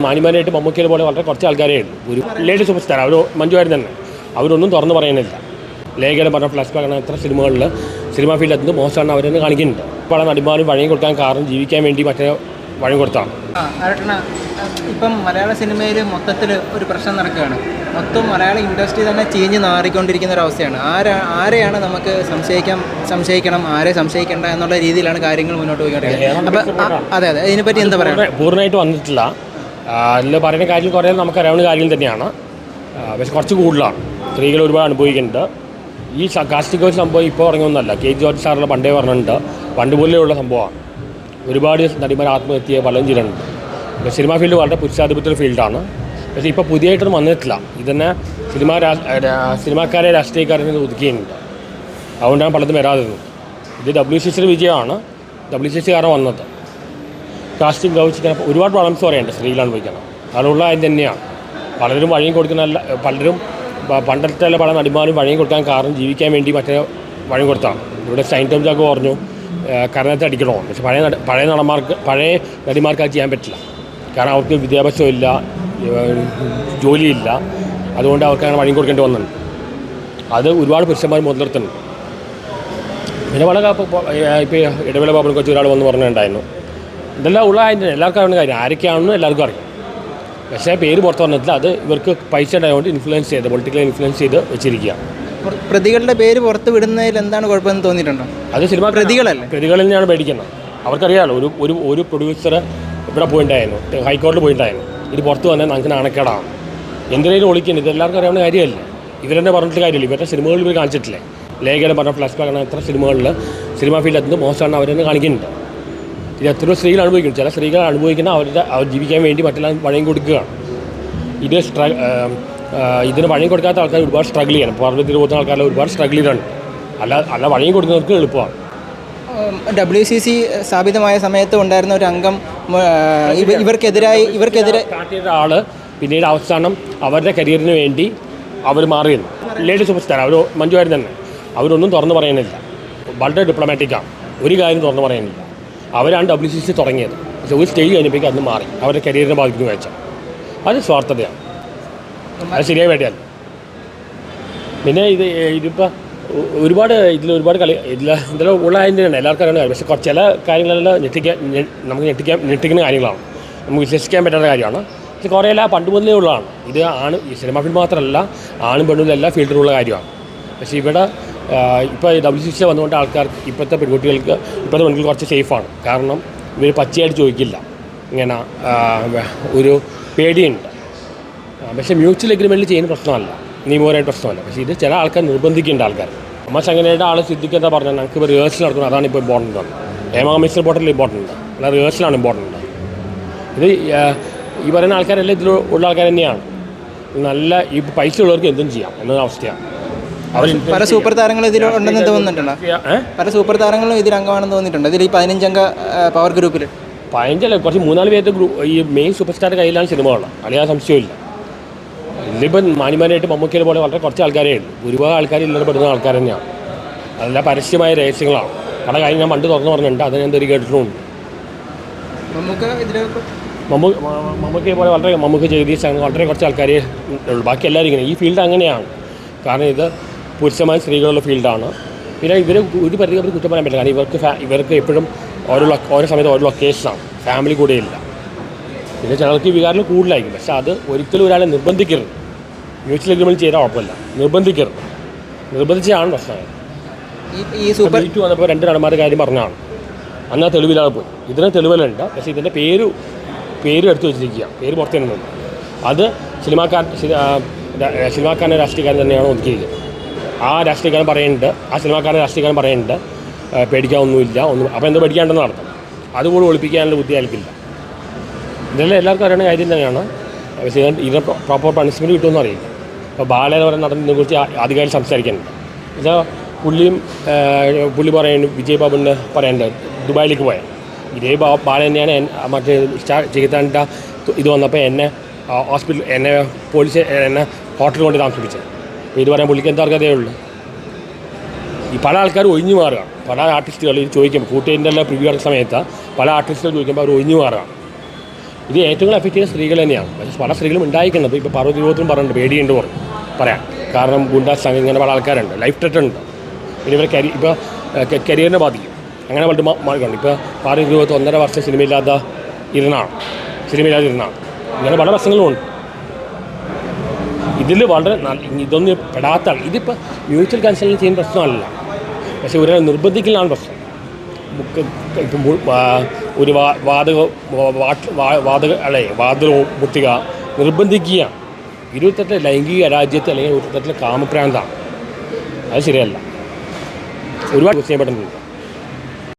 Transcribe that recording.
മാനിമാനായിട്ട് മമ്മൂക്കിയെ പോലെ വളരെ കുറച്ച് ആൾക്കാരേ ഉള്ളൂ. ഒരു ലേഡി സൂപ്പർ സ്റ്റാർ. അവർ മഞ്ജുവാരി തന്നെ. അവരൊന്നും തുറന്നു പറയുന്നില്ല. ലേഖനം പറഞ്ഞ ഫ്ലാഷ് ബാക്ക് എത്ര സിനിമകളിൽ സിനിമാ ഫീൽഡിൽ എത്തുന്നത് മോശമാണ് അവരെന്ന് കാണിക്കുന്നുണ്ട്. പല നടിമാരും വഴങ്ങി കൊടുക്കാൻ കാരണം ജീവിക്കാൻ വേണ്ടി മറ്റേ വഴി കൊടുത്താണ്. ഇപ്പം മലയാള സിനിമയിൽ മൊത്തത്തിൽ ഒരു പ്രശ്നം നടക്കുകയാണ്. മൊത്തം മലയാള ഇൻഡസ്ട്രി തന്നെ ചീഞ്ഞ് നാറിക്കൊണ്ടിരിക്കുന്ന ഒരു അവസ്ഥയാണ്. ആരാ ആരെയാണ് നമുക്ക് സംശയിക്കാം സംശയിക്കണം ആരെ സംശയിക്കേണ്ട എന്നുള്ള രീതിയിലാണ് കാര്യങ്ങൾ മുന്നോട്ട് പോയിക്കൊണ്ടിരിക്കുന്നത്. അപ്പം അതെ അതെ. ഇതിനെപ്പറ്റി എന്താ പറയുക പൂർണ- പൂർണമായിട്ട് വന്നിട്ടില്ല. അതിൽ പറയുന്ന കാര്യം കുറേ നമുക്കറിയാവുന്ന കാര്യം തന്നെയാണ്. പക്ഷെ കുറച്ച് കൂടുതലാണ്. സ്ത്രീകൾ ഒരുപാട് അനുഭവിക്കുന്നുണ്ട്. ഈ കാസ്റ്റിക് ഒരു സംഭവം ഇപ്പോൾ ഇറങ്ങിയൊന്നുമല്ല. കെ. ജോർജ് സാറിന്റെ പണ്ടേ പറഞ്ഞിട്ടുണ്ട്. പണ്ട് പോലെയുള്ള സംഭവമാണ്. ഒരുപാട് നടിമാർ ആത്മഹത്യ പലതും ചെയ്തിട്ടുണ്ട്. സിനിമാ ഫീൽഡ് വളരെ പുരുഷാധിപത്യ ഫീൽഡാണ്. പക്ഷേ ഇപ്പോൾ പുതിയതായിട്ടൊന്നും വന്നിട്ടില്ല. ഇതന്നെ സിനിമാ സിനിമാക്കാരെ രാഷ്ട്രീയക്കാരെ ഒതുക്കിയിട്ടുണ്ട്. അതുകൊണ്ടാണ് പലതും വരാതിരുന്നത്. ഇത് ഡബ്ല്യു സി സിയുടെ വിജയമാണ്. ഡബ്ല്യു സി സി കാരണം വന്നത്. കാസ്റ്റിംഗ് ഗൗച്ചിങ്ങനെ ഒരുപാട് പ്രോബ്ലംസ് പറയുന്നുണ്ട് സ്ത്രീകളാണ് വയ്ക്കണം അതിനുള്ള അതിന് തന്നെയാണ്. പലരും വഴിയും കൊടുക്കുന്ന പലരും പണ്ടത്തെ പല നടിമാരും വഴിയും കൊടുക്കാൻ കാരണം ജീവിക്കാൻ വേണ്ടി മറ്റേ വഴി കൊടുത്താണ്. ഇവിടെ സൈൻ ടോം ഒക്കെ പറഞ്ഞു കരണത്തെ അടിക്കണോ? പക്ഷേ പഴയ പഴയ നടന്മാർക്ക് പഴയ നടിമാർക്ക് അത് ചെയ്യാൻ പറ്റില്ല. കാരണം അവർക്ക് വിദ്യാഭ്യാസമില്ല ജോലിയില്ല. അതുകൊണ്ട് അവർക്ക് അങ്ങനെ വഴി കൊടുക്കേണ്ടി വന്നിട്ടുണ്ട്. അത് ഒരുപാട് പുരുഷന്മാർ മുതലെടുത്തുന്നുണ്ട് പിന്നെ വളരെ ഇപ്പോൾ ഇടവേള ബാബിനെ കുറിച്ച് ഒരാൾ വന്ന് പറഞ്ഞിട്ടുണ്ടായിരുന്നു. ഇതെല്ലാം ഉള്ള അതിന്റെ എല്ലാവർക്കും അറിയുന്ന കാര്യം. ആരൊക്കെയാണെന്ന് എല്ലാവർക്കും അറിയാം. പക്ഷേ പേര് പുറത്ത് വന്നിട്ടില്ല. അത് ഇവർക്ക് പൈസ ഉണ്ടായതുകൊണ്ട് ഇൻഫ്ലുവൻസ് ചെയ്ത് പൊളിറ്റിക്കലി ഇൻഫ്ലുവൻസ് ചെയ്ത് വെച്ചിരിക്കുക. പ്രതികളുടെ പേര് പുറത്ത് വിടുന്നതിൽ എന്താണ് കുഴപ്പമെന്ന് തോന്നിയിട്ടുണ്ടോ? അത് സിനിമ പ്രതികളല്ലേ? പ്രതികളിൽ നിന്നാണ് പേടിക്കുന്നത്. അവർക്കറിയാമല്ലോ ഒരു ഒരു ഒരു പ്രൊഡ്യൂസർ ഇവിടെ പോയിട്ടുണ്ടായിരുന്നു ഹൈക്കോടതിയിൽ പോയിട്ടുണ്ടായിരുന്നു ഇത് പുറത്ത് വന്നാൽ നമുക്ക് നാണക്കേടാണ്. എന്തിനേലും ഒളിക്കുന്നത് ഇത് എല്ലാവർക്കും അറിയാവുന്ന കാര്യമല്ല? ഇവരെന്നെ പറഞ്ഞിട്ട് കാര്യമില്ല. ഇവരുടെ സിനിമകളിൽ ഇവർ കാണിച്ചിട്ടില്ലേ? ലേഖനം പറഞ്ഞ ഫ്ലാഷ് ബാക്ക് എത്ര സിനിമകളിൽ സിനിമ ഫീൽഡിൽ എത്തുന്നത് മോശമാണ് അവരെന്നെ കാണിക്കുന്നുണ്ട്. ഇത് എത്രയോ സ്ത്രീകൾ അനുഭവിക്കുന്നു ചില സ്ത്രീകൾ അനുഭവിക്കുന്ന അവരുടെ അവർ ജീവിക്കാൻ വേണ്ടി മറ്റെല്ലാം വഴയും കൊടുക്കുകയാണ്. ഇത് സ്ട്ര ഇതിന് വഴയും കൊടുക്കാത്ത ആൾക്കാർ ഒരുപാട് സ്ട്രഗിൾ ചെയ്യണം. പാർവതി പോകുന്ന ആൾക്കാരെ ഒരുപാട് സ്ട്രഗിൾ ചെയ്തിട്ടുണ്ട്. അല്ല അല്ല വഴയും കൊടുക്കുന്നവർക്ക് എളുപ്പമാണ്. ഡബ്ല്യു സി സി സ്ഥാപിതമായ സമയത്ത് ഉണ്ടായിരുന്ന ഒരു അംഗം ഇവർക്കെതിരായി ഇവർക്കെതിരെ ആൾ പിന്നീട് അവസാനം അവരുടെ കരിയറിന് വേണ്ടി അവർ മാറിയിരുന്നു. ലേഡി സൂപ്പർ സ്റ്റാർ അവർ മഞ്ജുവാരി തന്നെ. അവരൊന്നും തുറന്നു പറയുന്നില്ല. വളരെ ഡിപ്ലോമാറ്റിക്കാണ് ഒരു കാര്യം തുറന്നു പറയുന്നില്ല. അവരാണ് ഡബ്ല്യു സി സി തുടങ്ങിയത്. പക്ഷേ ഒരു സ്റ്റേജ് കഴിഞ്ഞപ്പോഴേക്കും അന്ന് മാറി. അവരുടെ കരിയറിനെ ബാധിക്കുന്നു വെച്ചാൽ. അത് സ്വാർത്ഥതയാണ്. അത് ശരിയായ വേണ്ടിയല്ല പിന്നെ ഇത് ഇതിപ്പോൾ ഒരുപാട് ഇതിൽ ഒരുപാട് കളി ഇതിൽ ഇതിൽ ഉള്ള തന്നെയാണ്. എല്ലാവർക്കും കാര്യം. പക്ഷേ കുറച്ച് ചില കാര്യങ്ങളെല്ലാം ഞെട്ടിക്കാൻ നമുക്ക് ഞെട്ടിക്കാൻ ഞെട്ടിക്കുന്ന കാര്യങ്ങളാണ്. നമുക്ക് വിശ്വസിക്കാൻ പറ്റാത്ത കാര്യമാണ്. പക്ഷേ കുറേ എല്ലാം പണ്ട് മുതലേ ഉള്ളതാണ്. ഇത് ആണ് ഈ സിനിമ ഫീൽഡ് മാത്രമല്ല ആണും പെണ്ണും എല്ലാ ഫീൽഡിലുള്ള കാര്യമാണ്. പക്ഷേ ഇവിടെ ഇപ്പോൾ ഡബ്ല്യു സി സി വന്നുകൊണ്ട് ആൾക്കാർ ഇപ്പോഴത്തെ പെൺകുട്ടികൾക്ക് ഇപ്പോഴത്തെ പെൺകുട്ടികൾ കുറച്ച് സേഫാണ് കാരണം ഇവർ പച്ചയായിട്ട് ചോദിക്കില്ല. ഇങ്ങനെ ഒരു പേടിയുണ്ട്. പക്ഷേ മ്യൂച്വൽ എഗ്രിമെന്റിൽ ചെയ്യുന്ന പ്രശ്നമല്ല. നിയമപരമായ പ്രശ്നമല്ല. പക്ഷേ ഇത് ചില ആൾക്കാർ നിർബന്ധിക്കേണ്ട ആൾക്കാർ. നമ്മൾ ചങ്ങനയുടെ ആൾ സിദ്ധിക്കുന്ന പറഞ്ഞാൽ ഞങ്ങൾക്ക് ഇപ്പോൾ റിഹേഴ്സൽ നടക്കണം അതാണ് ഇപ്പോൾ ഇമ്പോർട്ടന്റ് ആണ്. ഹേമ കമ്മീഷൻ ഇമ്പോർട്ടന്റ് അല്ല റിഹേഴ്സലാണ് ഇമ്പോർട്ടന്റ് ഇത് ഈ പറയുന്ന ആൾക്കാരെല്ലാം ഇതിൽ ഉള്ള ആൾക്കാർ തന്നെയാണ്. നല്ല ഈ പൈസ ഉള്ളവർക്ക് എന്തും ചെയ്യാം. എന്നൊരു അവസ്ഥയാണ്. പല സൂപ്പർ താരങ്ങളും ഇതിൽ ഉണ്ടെന്ന് തോന്നുന്നുണ്ടോ പല സൂപ്പർ താരങ്ങളും ഇതിൽ അംഗമാണെന്ന് തോന്നിയിട്ടുണ്ട്? ഇതിൽ ഈ പതിനഞ്ചംഗ ആ, പവർ ഗ്രൂപ്പിൽ പതിനഞ്ചല്ല കുറച്ച് മൂന്നാൽ പേരുടെ ഗ്രൂപ്പ് ഈ മെയിൻ സൂപ്പർ സ്റ്റാറിന്റെ കയ്യിലാണ് സിനിമ സിനിമകളുള്ളത് അളിയാ സംശയമില്ല ഇതിലിപ്പം മാനിമാനായിട്ട് മമ്മൂക്കിയെ പോലെ വളരെ കുറച്ച് ആൾക്കാരേ ഉള്ളൂ. ഒരുപാട് ആൾക്കാർ ഇല്ലാതെ പെടുന്ന ആൾക്കാർ തന്നെയാണ്. അതെല്ലാം പരസ്യമായ രഹസ്യങ്ങളാണ്. പല കാര്യം ഞാൻ പണ്ട് തുറന്നു പറഞ്ഞിട്ടുണ്ട്. അത് ഞാൻ എന്തൊരു കേട്ടിട്ടുമുണ്ട്. നമുക്ക് മമ്മൂ മ- മമ്മൂക്കിയെ പോലെ വളരെ മമ്മൂക്ക് ജഗദീഷ് അങ്ങനെ വളരെ കുറച്ച് ആൾക്കാരേ ഉള്ളൂ. ബാക്കി എല്ലാവരും ഇങ്ങനെ. ഈ ഫീൽഡ് അങ്ങനെയാണ്. കാരണം ഇത് പുരുഷമായ സ്ത്രീകളുള്ള ഫീൽഡാണ്. പിന്നെ ഇവർ ഒരു പരിധി അവർ കുറ്റം പറയാൻ പറ്റില്ല. കാരണം ഇവർക്ക് ഇവർക്ക് എപ്പോഴും ഓരോ ഓരോ സമയത്ത് ഓരോ ലൊക്കേഷനാണ് ഫാമിലി കൂടെ ഇല്ല. പിന്നെ ചിലർക്ക് ഈ വികാരം കൂടുതലായിരിക്കും. പക്ഷെ അത് ഒരിക്കലും ഒരാളെ നിർബന്ധിക്കരുത്. മ്യൂച്വൽ അഗ്രിമെന്റ് ചെയ്താൽ കുഴപ്പമില്ല നിർബന്ധിക്കരുത്. നിർബന്ധിച്ചാണ് പ്രശ്നമായത് ഈ സൂപ്പർ ഹിറ്റ് വന്നപ്പോൾ രണ്ട് നടന്മാരുടെ കാര്യം പറഞ്ഞാണ്. അന്ന് ആ തെളിവില്ലാതെ പോയി. ഇതിന് തെളിവുകളുണ്ട് പക്ഷേ ഇതിന്റെ പേര് പേര് എടുത്തു വെച്ചിരിക്കുക. പേര് പുറത്തു അത് സിനിമാക്കാർ സിനിമാക്കാരന്റെ രാഷ്ട്രീയക്കാരൻ തന്നെയാണ് ഒതുക്കിയിരിക്കുന്നത്. ആ രാഷ്ട്രീയക്കാരൻ പറയുന്നുണ്ട്. ആ സിനിമാക്കാരൻ രാഷ്ട്രീയക്കാരൻ പറയുന്നുണ്ട്. പേടിക്കാനൊന്നുമില്ല. ഒന്നും അപ്പോൾ എന്തോ പേടിക്കാണ്ടെന്ന് അർത്ഥം അതുകൂടി ഒളിപ്പിക്കാനുള്ള ബുദ്ധി അയാൾക്കില്ല ഇതെല്ലാം എല്ലാവർക്കും അറിയുന്ന കാര്യം തന്നെയാണ്. ഇതിന് പ്രോപ്പർ പണിഷ്മെന്റ് കിട്ടുമെന്ന് അറിയില്ല. അപ്പോൾ ബാല എന്ന് പറയുന്ന നടന്നതിനെ കുറിച്ച് അധികാരി സംസാരിക്കുന്നുണ്ട് എന്നുവെച്ചാൽ പുള്ളിയും പുള്ളി പറയുന്നു വിജയ് ബാബുവിന് പറയേണ്ടത് ദുബായിലേക്ക് പോയാൽ. ഇതേ ബാല തന്നെയാണ് മറ്റേ സ്റ്റാ- ചെയ്താണ്ട ഇത് വന്നപ്പോൾ എന്നെ ഹോസ്പിറ്റൽ എന്നെ പോലീസ് എന്നെ ഹോട്ടലിൽ കൊണ്ട് താമസിപ്പിച്ചത്. ഇത് പറയാൻ പുള്ളിക്ക് എന്താ അർഹതയേ ഉള്ളൂ. ഈ പല ആൾക്കാർ ഒഴിഞ്ഞു മാറുക. പല ആർട്ടിസ്റ്റുകൾ ഇത് ചോദിക്കുമ്പോൾ കൂട്ടുകാരിന്റെ എല്ലാം പ്രിവ്യൂ നടക്കുന്ന സമയത്ത് പല ആർട്ടിസ്റ്റുകൾ ചോദിക്കുമ്പോൾ അവർ ഒഴിഞ്ഞു മാറുക. ഇത് ഏറ്റവും എഫക്റ്റ് ചെയ്യുന്ന സ്ത്രീകൾ തന്നെയാണ്. പക്ഷേ പല സ്ത്രീകളും ഉണ്ടായിരിക്കുന്നത് ഇപ്പോൾ പാർവതി രൂപത്തിലും പറഞ്ഞിട്ടുണ്ട് പേടിയുണ്ട് പറഞ്ഞു പറയാം. കാരണം ഗുണ്ട സംഘം ഇങ്ങനെ പല ആൾക്കാരുണ്ട്. ലൈഫ് ടെറ്റ് ഉണ്ട്. പിന്നെ ഇവരെ കരി ഇപ്പോൾ കരിയറിനെ ബാധിക്കും. അങ്ങനെ പണ്ട് മാറിക്കൊണ്ട് ഇപ്പോൾ രൂപത്തിൽ ഒന്നര വർഷം സിനിമയില്ലാത്ത ഇരുന്നാണ് സിനിമയില്ലാതെ ഇരുന്നാണ് ഇങ്ങനെ പല പ്രശ്നങ്ങളുമുണ്ട് ഇതിൽ വളരെ ഇതൊന്നും പെടാത്ത ആൾ. ഇതിപ്പോൾ മ്യൂച്വൽ കൺസൾട്ട് ചെയ്യുന്ന പ്രശ്നമല്ല. പക്ഷെ ഒരാൾ നിർബന്ധിക്കലാണ് പ്രശ്നം. ബുക്ക് ഇപ്പം ഒരു വാതക വാതക അല്ലേ വാതക മുട്ടുക നിർബന്ധിക്കുക. ഇരുപത്തെട്ട് ലൈംഗിക രാജ്യത്ത് അല്ലെങ്കിൽ ഇരുപത്തെട്ടിലെ കാമപ്രാന്താണ്. അത് ശരിയല്ല. ഒരുപാട് ചെയ്യപ്പെടുന്നുണ്ട്